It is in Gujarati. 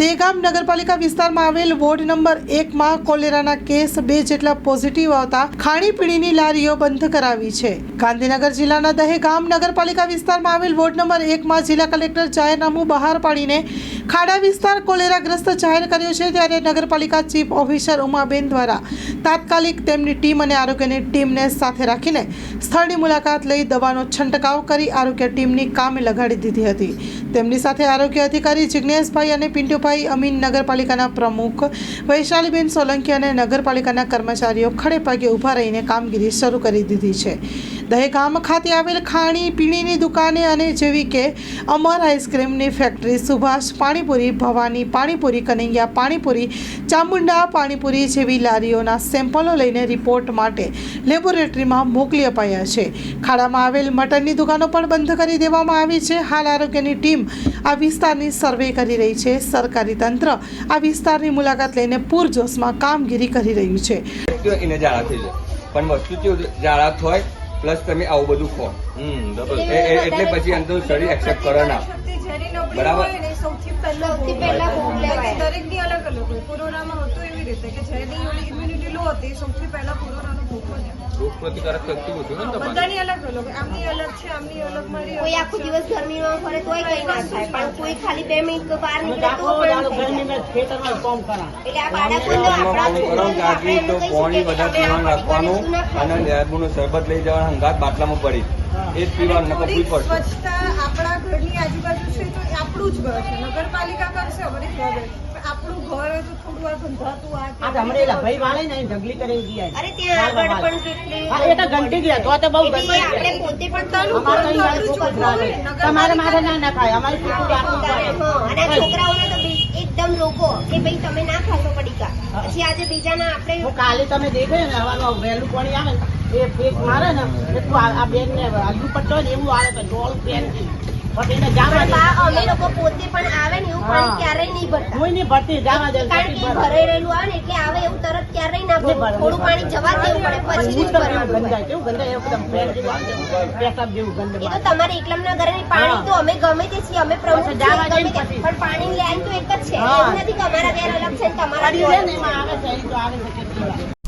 દેગામ નગરપાલિકા વિસ્તારમાં આવેલ વોર્ડ નંબર એકમાં કોલેરાના કેસ બે જેટલા પોઝિટિવ આવતા ખાણીપીણીની લારીઓ બંધ કરાવી છે. ગાંધીનગર જિલ્લાના દહેગામ નગરપાલિકા વિસ્તારમાં આવેલ વોર્ડ નંબર એકમાં જિલ્લા કલેક્ટર જાહેરનામું બહાર પાડીને ખાડા વિસ્તાર કોલેરાગ્રસ્ત જાહેર કર્યો છે ત્યારે નગરપાલિકા ચીફ ઓફિસર ઉમાબેન દ્વારા તાત્કાલિક તેમની ટીમ અને આરોગ્યની ટીમને સાથે રાખીને સ્થળની મુલાકાત લઈ દવાનો છંટકાવ કરી આરોગ્ય ટીમની કામે લગાડી દીધી હતી. તેમની સાથે આરોગ્ય અધિકારી જિજ્ઞેશભાઈ અને પિન્ટુભાઈ અમીન નગરપાલિકાના પ્રમુખ વૈશાલીબેન સોલંકી અને નગરપાલિકાના કર્મચારીઓ ખડે પગે ઊભા રહીને કામગીરી શરૂ કરી દીધી છે. દહેગામ ખાતે આવેલ ખાણી પીણીની દુકાને અને જેવી કે અમર આઈસ્ક્રીમની ફેક્ટરી, સુભાષ પાણીપુરી, ભવાની પાણીપુરી, કનૈયા પાણીપુરી, ચામુંડા પાણીપુરી જેવી લારીઓના સેમ્પલો લઈને રિપોર્ટ માટે લેબોરેટરીમાં મોકલી અપાયા છે. ખાડામાં આવેલ મટનની દુકાનો પણ બંધ કરી દેવામાં આવી છે. હાલ આરોગ્યની ટીમ આ વિસ્તારની સર્વે કરી રહી છે. સરકારી તંત્ર આ વિસ્તારની મુલાકાત લઈને પૂરજોશમાં કામગીરી કરી રહ્યું છે. પણ વસ્તુ કેવું ઝાડા થાય પ્લસ તમે આવું બધું ખો. એટલે પછી અંદર શરીર એક્સેપ્ટ કરો ના. બરાબર. સૌથી પહેલા. દરેકની અલગ અલગ હોય. કોરોનામાં હતું એવી રીતે કે જેની ઇમ્યુનિટી લો હતી સૌથી પહેલા કોરોનાનો ભોગ રોગ પ્રતિકારક શક્તિ ઓછી હોય ને બધાની અલગ અલગ આમની અલગ છે આમની અલગ મારી કોઈ આખો દિવસ ગરમીમાં ફરે તોય કઈ ના થાય. પણ કોઈ ખાલી બે મિનિટ બહાર નીકળે તો પણ કામ કરા. એટલે આ બાળકોને આપણા કરો આપણે તો પાણી બધા પીવાનું રાખવાનું અને લેબુનો શરબત લઈ જવાનું હંગાત બાટલામાં પડી. એ જ પીવાનું નકર પી પડશે. સ્વચ્છતા આપણા ઘરની આજુબાજુ છે તો આપણું જ ઘર છે. નગરપાલિકા કરશે અમારી પણ આપણું ઘર હોય તો થોડું આ ગંધાતું આ આ હમણાં એલા ભાઈ વાળે ને ઢગલી કરીને ગયા અરે ત્યાં આગળ પણ કેટલી હા, એ તો ઘંટી ગયા તો તો બહુ એટલે આપણે પોતે પણ તાલું. તમારે મારે ના ના ખાય અમારે છોકરું અને છોકરાઓને તો એકદમ લોકો કે ભાઈ તમે ના ખાશો પડીકા. પછી આજે બીજાના આપણે કાલે તમે દેખે ને હવાનું વહેલું પાણી આવે ને એ ફેક મારે ને એટલું આ બેન ને આલુ પટ્ટો ને એવું આવે તો ડોલ પેન પણ એને જાવા અમે લોકો પોતે પણ આવે ને એવું પાણી હા. ક્યારેય નહીં ભરતા કોઈ નહીં ભરતી જાવા દે કારણ કે ભરાઈ રહેલું આવે ને એટલે આવે એવું તરત ક્યારેય ના ભરવું. થોડું પાણી જવા દેવું પડે પછી જ ભરવાનું કેવું ગંધાય એકદમ પેન જેવું આવે ને, પેશાબ જેવું ગંધ એ તો તમારે એકલમના ઘરે નહીં. પાણી તો અમે ગમે તે છીએ અમે છીએ, જાવા. પછી. પણ પાણી લાઈન તો એક જ છે એવું નથી કે અમારા ઘેર અલગ છે તમારા ઘેર ને આવે છે તો આવે છે.